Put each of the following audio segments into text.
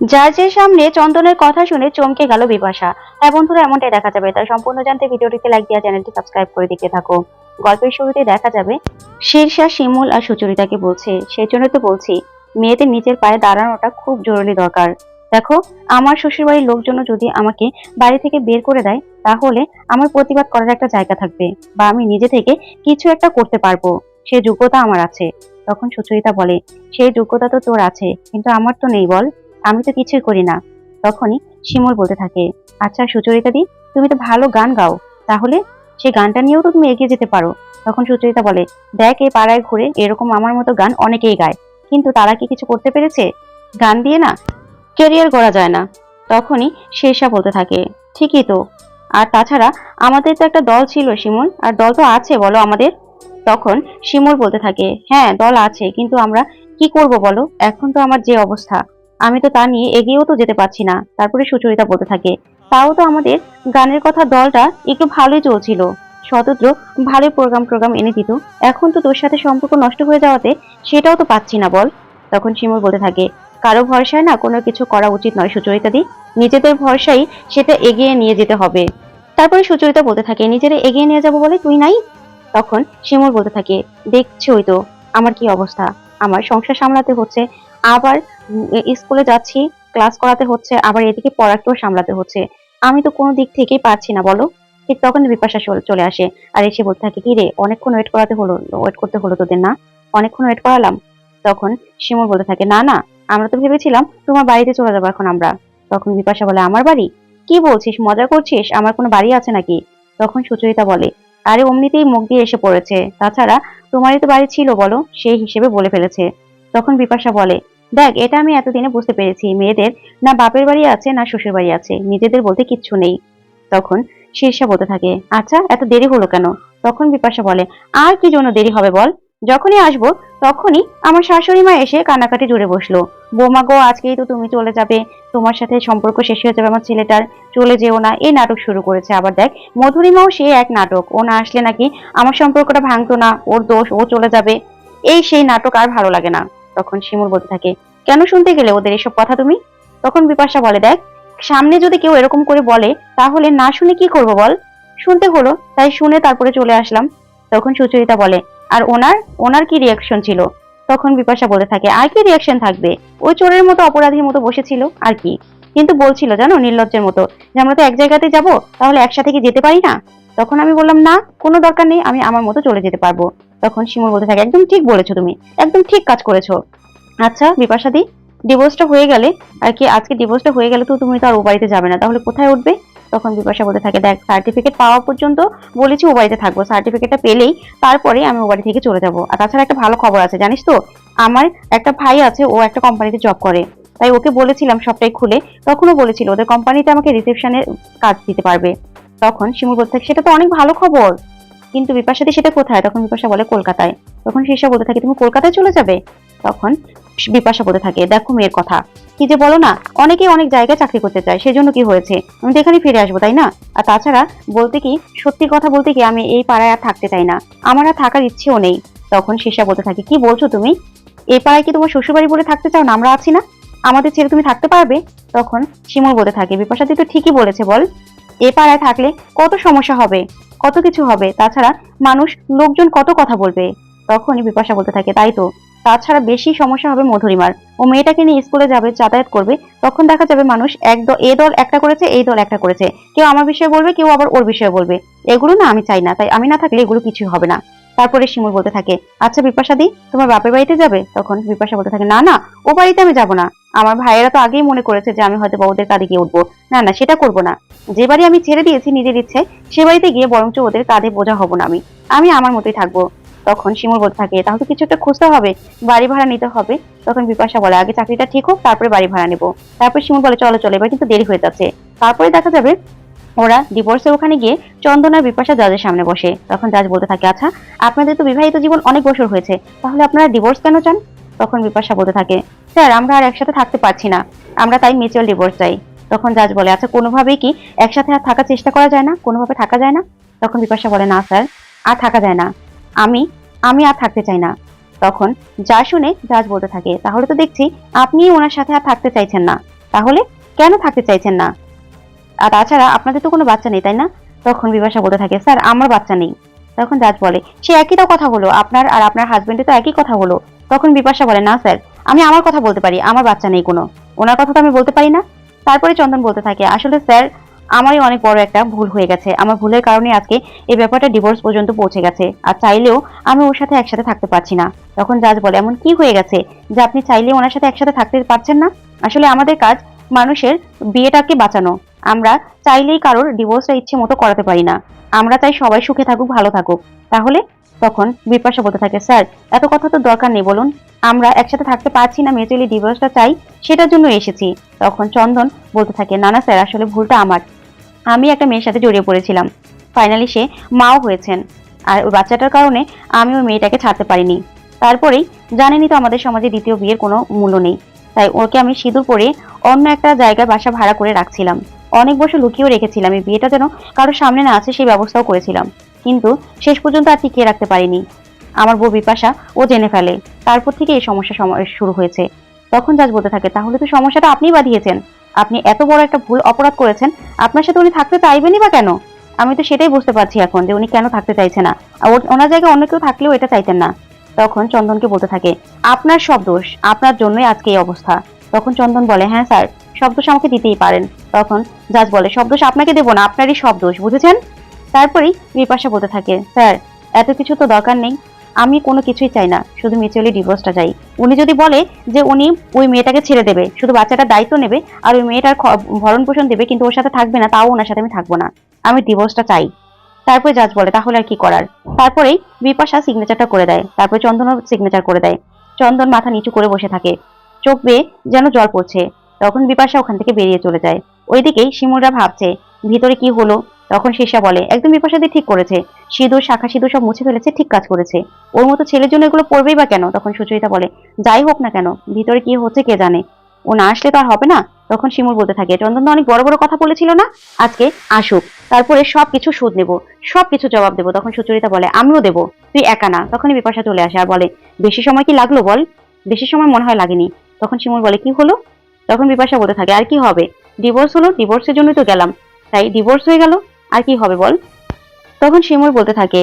জাজের সামনে চন্দনের কথা শুনে চমকে গেল বিপাশা। হ্যাঁ বন্ধুরা, এমনটাই দেখা যাবে। তাই সম্পূর্ণ জানতে ভিডিওটিতে লাইক দিয়া চ্যানেলটি সাবস্ক্রাইব করে দিতে থাকো। গল্পের শুরুতে দেখা যাবে শীর্ষা শিমুল আর সুচরিতাকে বলছে সেই জন্য তো বলছি, মেয়েদের নিজের পায়ে দাঁড়ানোটা খুব জরুরি দরকার। দেখো, আমার শ্বশুরবাড়ির লোকজন যদি আমাকে বাড়ি থেকে বের করে দেয়, তাহলে আমার প্রতিবাদ করার একটা জায়গা থাকবে বা আমি নিজে থেকে কিছু একটা করতে পারব। সে যোগ্যতা আমার আছে। তখন সুচরিতা বলে, সেই যোগ্যতা তো তোর আছে, কিন্তু আমার তো নেই বল। আমি তো কিছুই করি না। তখনই শিমুল বলতে থাকে আচ্ছা সুচরিতা দি, তুমি তো ভালো গান গাও। তাহলে সেই গানটা নিয়েও তো তুমি এগিয়ে যেতে পারো। তখন সুচরিতা বলে, দেখ এই পাড়ায় ঘুরে এরকম আমার মতো গান অনেকেই গায়। কিন্তু তারা কি কিছু করতে পেরেছে? গান দিয়ে না কেরিয়ার করা যায় না। তখনই শেষা বলতে থাকে, ঠিকই তো। আর তাছাড়া আমাদের তো একটা দল ছিল শিমুল, আর দল তো আছে, বলো আমাদের? তখন শিমুল বলতে থাকে হ্যাঁ দল আছে, কিন্তু আমরা কি করব বলো? এখন তো আমার যে অবস্থা। আমি তো তা নিয়ে এগিয়েও তো যেতে পারছি না, তারপরে সুচরিতা বলতে থাকে। তাও তো আমাদের গানের কথা দলটা একটু ভালোই চলছিল। শতদ্র ভালোই প্রোগ্রাম প্রোগ্রাম এনে দিত। এখন তো তোর সাথে সম্পর্ক নষ্ট হয়ে যাওয়াতে সেটাও তো পাচ্ছি না, বল। তখন শিমুল বলতে থাকে, কারও ভরসায় না কোনো কিছু করা উচিত নয় সুচরিতা দি। নিজেদের ভরসাই সেটা এগিয়ে নিয়ে যেতে হবে। তারপরে সুচরিতা বলতে থাকে, নিজেরা এগিয়ে নিয়ে যাব বলে তুই নাই? তখন শিমুল বলতে থাকে, দেখছোই তো, আমার কি অবস্থা? আমার সংসার সামলাতে হচ্ছে, আবার স্কুলে যাচ্ছি, ক্লাস করাতে হচ্ছে, আবার এদিকে পড়াকেও সামলাতে হচ্ছে। আমি তো কোনো দিক থেকেই পারছি না, বলো? ঠিক তখন বিপাশা চলে আসে, আর এসে বলতে থাকে, কি রে, অনেকক্ষণ ওয়েট করাতে হলো ওয়েট করতে হলো তোদের না? অনেকক্ষণ ওয়েট করালাম? তখন শিমুল বলতে থাকে, না না, আমরা তো ভেবেছিলাম তোমার বাড়িতে চলে যাব এখন আমরা। তখন বিপাশা বলে, আমার বাড়ি? কি বলছিস, মজা করছিস? আমার কোনো বাড়ি আছে নাকি? তখন সুচরিতা বলে, আরে, অমনিতেই মুখ দিয়ে এসে পড়েছে। তাছাড়া তোমারই তো বাড়ি ছিল, বলো? সেই হিসেবে বলে ফেলেছে। তখন বিপাশা বলে দেখ, এটা আমি এতদিনে বুঝতে পেরেছি। মেয়েদের না বাপের বাড়ি আছে, না শ্বশুর বাড়ি আছে। নিজেদের বলতে কিচ্ছু নেই। তখন শীর্ষা বলতে থাকে আচ্ছা এত দেরি হলো কেন? তখন বিপাশা বলে, আর কি জন্য দেরি হবে বল? যখনই আসব, তখনই আমার শাশুড়ি মা এসে কান্নাকাটি জুড়ে বসল। বৌমা গো, আজকেই তো তুমি চলে যাবে। তোমার সাথে সম্পর্ক শেষ হয়ে যাবে আমার ছেলেটার। চলে যেও না। এই নাটক শুরু করেছে। আবার দেখ মধুরিমাও সে এক নাটক। ও না আসলে নাকি আমার সম্পর্কটা ভাঙতো না। ওর দোষ, ও চলে যাবে। এই সেই নাটক আর ভালো লাগে না। তখন শিমুল বলতে থাকে, কেন শুনতে গেলে ওদের এসব কথা তুমি? তখন বিপাশা বলে, দেখ, সামনে যদি কেউ এরকম করে বলে, তাহলে না শুনে কি করব বল? শুনতে হলো, তাই শুনে তারপরে চলে আসলাম। তখন সুচরিতা বলে, আর ওনার ওনার কি রিয়াকশন ছিল? তখন বিপাশা বলতে থাকে, আর কি রিয়াকশন থাকবে? ওই চোরের মতো অপরাধীর মতো বসেছিল, আর কি? কিন্তু বলছিল, জানো, নির্লজ্জের মতো, যে আমরা তো এক জায়গাতে যাব, তাহলে একসাথে কি যেতে পারি না? তখন আমি বললাম, না, কোনো দরকার নেই, আমি আমার মতো চলে যেতে পারব। তখন শিমুল বলতে থাকে, একদম ঠিক বলেছ তুমি, একদম ঠিক কাজ করেছ। আচ্ছা বিপাশাদি ডিভোর্সটা হয়ে গেলে আর কি, আজকে ডিভোর্সটা হয়ে গেলে তো তুমি তো আর ও বাড়িতে যাবে না, তাহলে কোথায় উঠবে? তখন বিপাশা বলতে থাকে, দেখ সার্টিফিকেট পাওয়া পর্যন্ত বলেছি ও বাড়িতে থাকব সার্টিফিকেটটা পেলেই তারপরে আমি ও বাড়ি থেকে চলে যাব। আর তাছাড়া একটা ভালো খবর আছে, জানিস তো, আমার একটা ভাই আছে, ও একটা কোম্পানিতে জব করে। তাই ওকে বলেছিলাম সবটাই খুলে, তখনও বলেছিল, ওদের কোম্পানিতে আমাকে রিসেপশনের কাজ দিতে পারবে। তখন শিমুল বলতে থাকে, সেটা তো অনেক ভালো খবর। কিন্তু বিপাশাদি সেটা কোথায়? তখন বিপাশা বলে কলকাতায়। তখন শীর্ষা বলতে থাকে, তুমি কলকাতায় চলে যাবে? তখন বিপাশা বলতে থাকে, দেখো মেয়ের কথা। কি যে বলো না, অনেকে অনেক জায়গায় চাকরি করতে চায়। সেজন্য কি হয়েছে? আমি তো এখানে ফিরে আসব, তাই না? আর তাছাড়া বলতে কি, সত্যি কথা বলতে কি, আমি এই পাড়ায় আর থাকতে চাই না। আমার আর থাকার ইচ্ছেও নেই। তখন শীর্ষা বলতে থাকে, কি বলছো তুমি? এই পাড়ায় কি তোমার শ্বশুরবাড়ি বলে থাকতে চাও না? আমরা আছি না। আমাদের ছেড়ে তুমি থাকতে পারবে? তখন শিমুল বলতে থাকে, বিপাশাদি তো ঠিকই বলেছে, বল। এ পাড়ায় থাকলে কত সমস্যা হবে? কত কিছু হবে, তাছাড়া মানুষ লোকজন কত কথা বলবে? তখনই বিপাশা বলতে থাকে, তাই তো? তাছাড়া বেশি সমস্যা হবে মধুরিমার। ও মেয়েটাকে নিয়ে স্কুলে যাবে, যাতায়াত করবে, তখন দেখা যাবে মানুষ এক দল এ দল একটা করেছে, এই দল একটা করেছে। কেউ আমার বিষয়ে বলবে, কেউ আবার ওর বিষয়ে বলবে। এগুলো না আমি চাই না, তাই আমি না থাকলে এগুলো কিছু হবে না। তারপরে শিমুল বলতে থাকে আচ্ছা বিপাশা দি, তোমার বাপের বাড়িতে যাবে? তখন বিপাশা বলতে থাকে, না না, ও বাড়িতে আমি যাব না। আমার ভাইয়েরা তো আগেই মনে করেছে যে আমি হয়তো বা ওদের কাঁধে গিয়ে উঠবো। না না, সেটা করব না। যে বাড়ি আমি ছেড়ে দিয়েছি নিজের ইচ্ছায় সে বাড়িতে গিয়ে বরঞ্চ ওদের কাঁধে বোঝা হব না আমি। আমি আমার মতোই থাকব। তখন শিমুল বলতে থাকে, তাহলে কিছু একটা খুঁজতে হবে, বাড়ি ভাড়া নিতে হবে। তখন বিপাশা বলে, আগে চাকরিটা ঠিক হোক, তারপরে বাড়ি ভাড়া নেব। তারপর শিমুল বলে, চলো চলো, এবার কিন্তু দেরি হয়ে যাচ্ছে। তারপরে দেখা যাবে ওরা ডিভোর্সের ওখানে গিয়ে চন্দন আর বিপাশা জাজের সামনে বসে। তখন জাজ বলতে থাকে আচ্ছা আপনাদের তো বিবাহিত জীবন অনেক বছর হয়েছে, তাহলে আপনারা ডিভোর্স কেন চান? তখন বিপাশা বলতে থাকে, স্যার, আমরা আর একসাথে থাকতে পারছি না, আমরা তাই মিউচুয়াল ডিভোর্স চাই। তখন জাজ বলে আচ্ছা কোনোভাবেই কি একসাথে আর থাকার চেষ্টা করা যায় না? কোনোভাবে থাকা যায় না? তখন বিপাশা বলে, না, স্যার, আর থাকা যায় না। আমি আমি আর থাকতে চাই না। তখন যা শুনে জাজ বলতে থাকে, তাহলে তো দেখছি আপনি ওনার সাথে আর থাকতে চাইছেন না। তাহলে কেন থাকতে চাইছেন না? আর তাছাড়া আপনাদের তো কোনো বাচ্চা নেই, তাই না? তখন বিপাশা বলতে থাকে, স্যার, আমার বাচ্চা নেই। তখন জাজ বলে, সে একই তো কথা হলো আপনার আর আপনার হাজবেন্ডের তো একই কথা হলো তখন বিপাশা বলে, না, স্যার, আমি আমার কথা বলতে পারি, আমার বাচ্চা নেই কোনো। ওনার কথা তো আমি বলতে পারি না। তারপরে চন্দন বলতে থাকে, আসলে, স্যার, আমারই অনেক বড় একটা ভুল হয়ে গেছে। আমার ভুলের কারণে আজকে এই ব্যাপারটা ডিভোর্স পর্যন্ত পৌঁছে গেছে। আর চাইলেও আমি ওর সাথে একসাথে থাকতে পারছি না। তখন জাজ বলে, এমন কি হয়ে গেছে যে আপনি চাইলে ওনার সাথে একসাথে থাকতে পারছেন না? আসলে আমাদের কাজ মানুষের বিয়েটাকে বাঁচানো। আমরা চাইলেই কারোর ডিভোর্সটা ইচ্ছে মতো করাতে পারি না। আমরা চাই সবাই সুখে থাকুক, ভালো থাকুক। তাহলে তখন বিপাশা বলতে থাকে, স্যার, এত কথা তো দরকার নেই, বলুন। আমরা একসাথে থাকতে পারছি না মিউচুয়ালি ডিভোর্সটা চাই, সেটার জন্য এসেছি। তখন চন্দন বলতে থাকে, না না, স্যার, আসলে ভুলটা আমার। আমি একটা মেয়ের সাথে জড়িয়ে পড়েছিলাম। ফাইনালি সে মাও হয়েছেন। আর ওই বাচ্চাটার কারণে আমি ওই মেয়েটাকে ছাড়তে পারিনি। তারপরেই জানেনই তো আমাদের সমাজে দ্বিতীয় বিয়ের কোনো মূল্য নেই। তাই ওকে আমি সিঁদুর পরে অন্য একটা জায়গায় বাসা ভাড়া করে রাখছিলাম। অনেক বছর লুকিয়েও রেখেছিলাম এই বিয়েটা যেন কারোর সামনে না আছে সেই ব্যবস্থাও করেছিলাম। কিন্তু শেষ পর্যন্ত আর টিকিয়ে রাখতে পারিনি। আমার বউ বিপাশা, ও জেনে ফেলে, তারপর থেকে এই সমস্যা শুরু হয়েছে। তখন জাজ বলতে থাকে, তাহলে তো সমস্যাটা আপনিই বাঁধিয়েছেন। আপনি এত বড় একটা ভুল অপরাধ করেছেন, আপনার সাথে উনি থাকতে চাইবেনই বা কেন? আমি তো সেটাই বুঝতে পারছি এখন যে উনি কেন থাকতে চাইছে না। ওনার জায়গায় অন্য কেউ থাকলেও এটা চাইতেন না। তখন চন্দনকে বলতে থাকে, আপনার সব দোষ, আপনার জন্যই আজকে এই অবস্থা। তখন চন্দন বলে হ্যাঁ স্যার, সব দোষ আমাকে দিতেই পারেন। তখন জাজ বলে, সব দোষ আপনাকে দেবো না, আপনারই সব দোষ, বুঝেছেন? তারপরেই বিপাশা বলতে থাকে, স্যার, এত কিছু তো দরকার নেই, আমি কোনো কিছুই চাই না, শুধু মিউচুয়ালি ডিভোর্সটা চাই। উনি যদি বলে যে উনি ওই মেয়েটাকে ছেড়ে দেবে, শুধু বাচ্চাটার দায়িত্ব নেবে, আর ওই মেয়েটার ভরণ পোষণ দেবে, কিন্তু ওর সাথে থাকবে না, তাও ওনার সাথে আমি থাকব না, আমি ডিভোর্সটা চাই। তারপরে জাজ বলে, তাহলে আর কি করার? তারপরেই বিপাশা সিগনেচারটা করে দেয়, তারপরে চন্দনও সিগনেচার করে দেয়। চন্দন মাথা নিচু করে বসে থাকে, চোখ বেয়ে যেন জল পড়ছে, তখন বিপাশা ওখান থেকে বেরিয়ে চলে যায়। ওইদিকেই শিমুলরা ভাবছে, ভিতরে কি হলো? তখন শীর্ষা বলে, একদম বিপাশাদি ঠিক করেছে। সিঁদুর, শাখা সিঁদুর সব মুছে ফেলেছে, ঠিক কাজ করেছে। ওর মতো ছেলের জন্য এগুলো পড়বেই বা কেন? তখন সুচরিতা বলে, যাই হোক না কেন, ভিতরে কি হচ্ছে কে জানে? ও না আসলে তো আর হবে না? তখন শিমুল বলতে থাকে, চন্দন অনেক বড় বড় কথা বলেছিল না? আজকে আসুক, তারপরে সব কিছু সুদ নেব সব কিছু জবাব দেবো। তখন সুচরিতা বলে, আমিও দেবো, তুই একা না। তখনই বিপাশা চলে আসে আর বলে, বেশি সময় কি লাগল বল? বেশি সময় মনে হয় লাগেনি। তখন শিমুল বলে, কি হলো? তখন বিপাশা বলতে থাকে, আর কি হবে? ডিভোর্স হলো ডিভোর্সের জন্যই তো গেলাম। তাই ডিভোর্স হয়ে গেল, আর কি হবে বল? তখন শিমুল বলতে থাকে,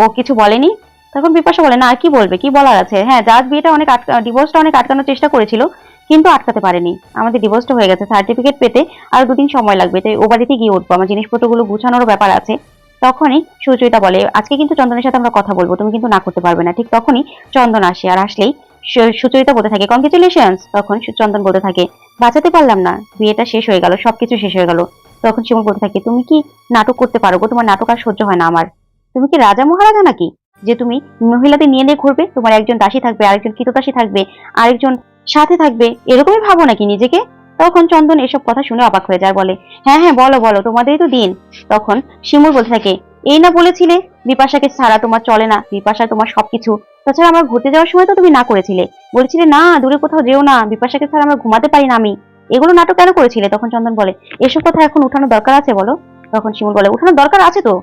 ও কিছু বলেনি? তখন বিপাশা বলে, না, আর কি বলবে? কি বলার আছে? হ্যাঁ জাজ বিয়েটা অনেক আটকা ডিভোর্সটা অনেক আটকানোর চেষ্টা করেছিল, কিন্তু আটকাতে পারেনি। আমাদের ডিভোর্সটা হয়ে গেছে সার্টিফিকেট পেতে আর দুদিন সময় লাগবে, তাই ও বাড়িতে গিয়ে উঠবো। আমার জিনিসপত্রগুলো গুছানোর ব্যাপার আছে। তখনই সুচরিতা বলে, আজকে কিন্তু চন্দনের সাথে আমরা কথা বলব, তুমি কিন্তু না করতে পারবে না। ঠিক তখনই চন্দন আসে, আর আসলেই সুচরিতা বলতে থাকে কংগ্রেচুলেশনস তখন চন্দন বলতে থাকে, বাঁচাতে পারলাম না। বিয়েটা শেষ হয়ে গেল, সবকিছু শেষ হয়ে গেল। তখন শিমুল বলতে থাকে, তুমি কি নাটক করতে পারো গো? তোমার নাটক আর সহ্য হয় না আমার। তুমি কি রাজা মহারাজা নাকি? যে তুমি মহিলাদের নিয়ে নিয়ে ঘুরবে, তোমার একজন দাসী থাকবে, আরেকজন কৃতদাসী থাকবে, আরেকজন সাথে থাকবে, এরকমই ভাবো নাকি নিজেকে? তখন চন্দন এসব কথা শুনে অবাক হয়ে যায়, বলে হ্যাঁ হ্যাঁ বলো বলো, তোমাদেরই তো দিন। তখন শিমুল বলতে থাকে এই না বলেছিলে, বিপাশাকে ছাড়া তোমার চলে না, বিপাশা তোমার সবকিছু। তাছাড়া আমার ঘুরতে যাওয়ার সময় তো তুমি না করেছিলে। বলেছিলে, না, দূরে কোথাও যেও না, বিপাশাকে ছাড়া আমরা ঘুমাতে পারি না আমি। এগুলো নাটক কেন করেছিলে? তখন চন্দন বলে, এসব কথা এখন উঠানোর দরকার আছে বলো। তখন শিমুল বলে, উঠানোর দরকার আছে তো।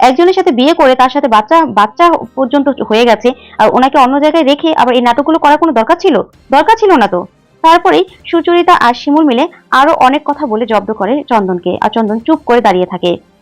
একজনের সাথে বিয়ে করে তার সাথে বাচ্চা বাচ্চা পর্যন্ত হয়ে গেছে, আর ওনাকে অন্য জায়গায় রেখে আবার এই নাটকগুলো করার কোনো দরকার ছিল? দরকার ছিল না তো? তারপরেই সুচরিতা আর শিমুল মিলে আরও অনেক কথা বলে জব্দ করে চন্দনকে, আর চন্দন চুপ করে দাঁড়িয়ে থাকে।